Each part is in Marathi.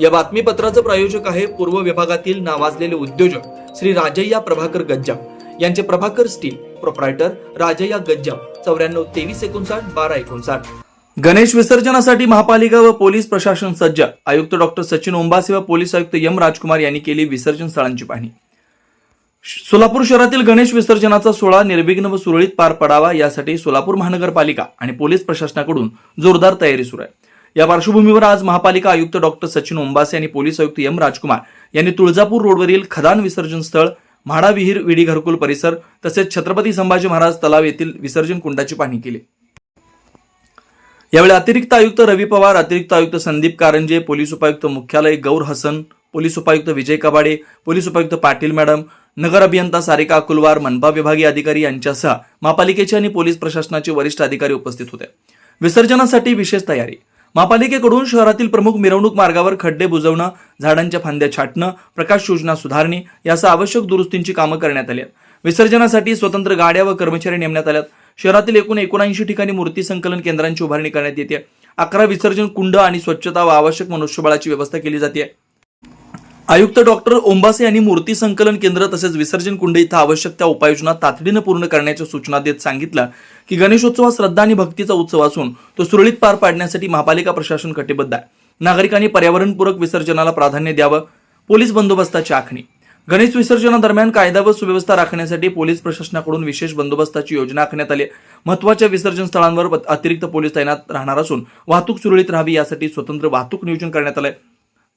या बातमीपत्राचं प्रायोजक आहे पूर्व विभागातील नावाजलेले उद्योजक श्री राजय्या प्रभाकर गज्जाम. यांचे प्रभाकर स्टील प्रोप्रायटर राजय्या गज्जाम चौऱ्याण्णव तेवीस एकोणसाठ बारा एकोणसाठ. गणेश विसर्जनासाठी महापालिका व पोलीस प्रशासन सज्ज आयुक्त डॉक्टर सचिन ओंबासे व पोलीस आयुक्त यम राजकुमार यांनी केली विसर्जन स्थळांची पाहणी. सोलापूर शहरातील गणेश विसर्जनाचा सोहळा निर्विघ्न व सुरळीत पार पडावा यासाठी सोलापूर महानगरपालिका आणि पोलीस प्रशासनाकडून जोरदार तयारी सुरू आहे. या पार्श्वभूमीवर आज महापालिका आयुक्त डॉक्टर सचिन ओंबासे आणि पोलीस आयुक्त एम राजकुमार यांनी तुळजापूर रोडवरील खदान विसर्जन स्थळ म्हाडा विहीर विडी घरकुल परिसर तसेच छत्रपती संभाजी महाराज तलाव येथील विसर्जन कुंडाची पाहणी केली. यावेळी अतिरिक्त आयुक्त रवी पवार अतिरिक्त आयुक्त संदीप कारंजे पोलीस उपायुक्त मुख्यालय गौर हसन पोलीस उपायुक्त विजय कबाडे पोलीस उपायुक्त पाटील मॅडम नगर अभियंता सारिका अकुलवार मनपा विभागीय अधिकारी यांच्यासह महापालिकेचे आणि पोलीस प्रशासनाचे वरिष्ठ अधिकारी उपस्थित होते. विसर्जनासाठी विशेष तयारी महापालिकेकडून शहरातील प्रमुख मिरवणूक मार्गावर खड्डे बुजवणं झाडांच्या फांद्या छाटणं प्रकाश योजना सुधारणे यासह आवश्यक दुरुस्तींची कामं करण्यात आली आहेत. विसर्जनासाठी स्वतंत्र गाड्या व कर्मचारी नेमण्यात आल्यात. शहरातील एकूण एकोणऐंशी ठिकाणी मूर्ती संकलन केंद्रांची उभारणी करण्यात येते. अकरा विसर्जन कुंड आणि स्वच्छता व आवश्यक मनुष्यबळाची व्यवस्था केली जाते. आयुक्त डॉक्टर ओंबासे यांनी मूर्ती संकलन केंद्र तसेच विसर्जन कुंड इथं आवश्यक त्या उपाययोजना तातडीनं पूर्ण करण्याच्या सूचना देत सांगितलं की गणेशोत्सव हा श्रद्धा आणि भक्तीचा उत्सव असून तो सुरळीत पार पाडण्यासाठी महापालिका प्रशासन कटिबद्ध आहे. नागरिकांनी पर्यावरणपूरक विसर्जनाला प्राधान्य द्यावं पोलीस बंदोबस्ताची आखणी. गणेश विसर्जनादरम्यान कायदा व सुव्यवस्था राखण्यासाठी पोलीस प्रशासनाकडून विशेष बंदोबस्ताची योजना आखण्यात आली महत्त्वाच्या विसर्जन स्थळांवर अतिरिक्त पोलीस तैनात राहणार असून वाहतूक सुरळीत राहावी यासाठी स्वतंत्र वाहतूक नियोजन करण्यात आलंय.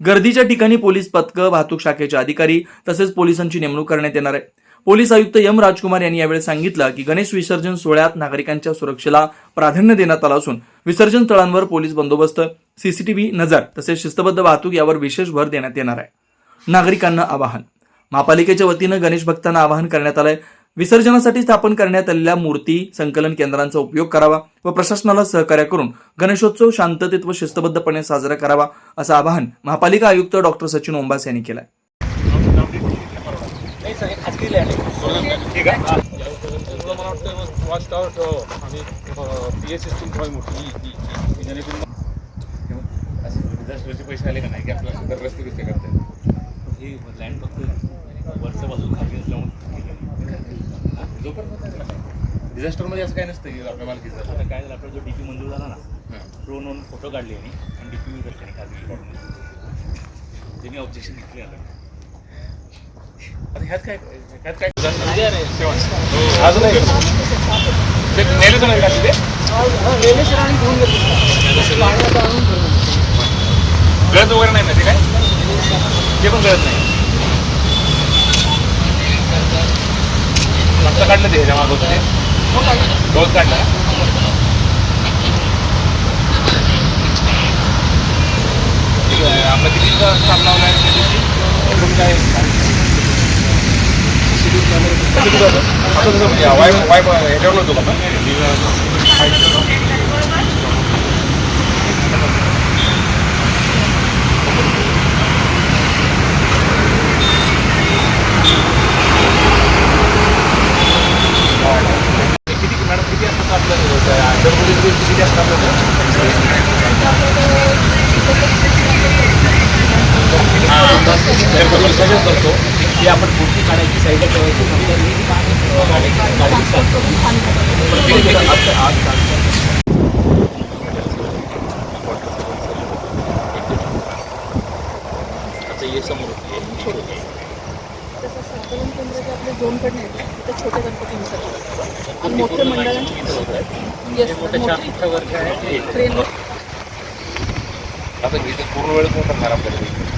गर्दीच्या ठिकाणी पोलीस पथकं वाहतूक शाखेचे अधिकारी तसेच पोलिसांची नेमणूक करण्यात येणार आहे. पोलीस आयुक्त एम राजकुमार यांनी यावेळी सांगितलं की गणेश विसर्जन सोहळ्यात नागरिकांच्या सुरक्षेला प्राधान्य देण्यात आलं असून विसर्जन स्थळांवर पोलीस बंदोबस्त सीसीटीव्ही नजर तसेच शिस्तबद्ध वाहतूक यावर विशेष भर देण्यात येणार आहे. नागरिकांना आवाहन. महापालिकेच्या वतीनं गणेश भक्तांना आवाहन करण्यात आलंय. विसर्जनासाठी स्थापन करण्यात आलेल्या मूर्ती संकलन केंद्रांचा उपयोग करावा व प्रशासनाला सहकार्य करून गणेशोत्सव शांततेत व शिस्तबद्धपणे साजरा करावा असं आवाहन महापालिका आयुक्त डॉक्टर सचिन ओंबास यांनी केलं पैसे आले का नाही की आपल्याला दर रस्ते बिस्ते करतात हे लँड फक्त वरच्या बाजूला खाली असल्यामुळे डिझास्टरमध्ये असं काय नसतं की आपल्या मालकीचं. आता काय झालं आपला जो डी पी मंजूर झाला ना हां. ड्रोन वरून फोटो काढले आणि डी पी मी करते खाजगी प्लॉटमध्ये त्यांनी ऑब्जेक्शन घेतले आता. ह्यात काय ह्यात काय अजून नाही गळत वगैरे नाही ना ते काय? ते पण गळत नाही. फक्त काढलं ते ह्याच्या मागं होतं ते गवत काढलं ठीक आहे. आपलं किती स्टाफ लावला आहे त्या दिवशी? अजून काय वाईफ वाय वाय ह्याच्यावर होतो का किती मॅडम किती असतात आपलं अंडरमध्ये किती असतात आपल्याला विसर्जन करतो. की आपण मूर्ती काढायची साईडला ठेवायची. नंतर करतो. आता ये समोर तसं संकलन केंद्र जे आपल्या झोनकडनं येतं तिथं छोटे गणपती विसर्जन आणि मोठे मंडळांचे येस मोठी ट्रेन आता इथे पूर्ण वेळ कोण करणार आपल्याकडे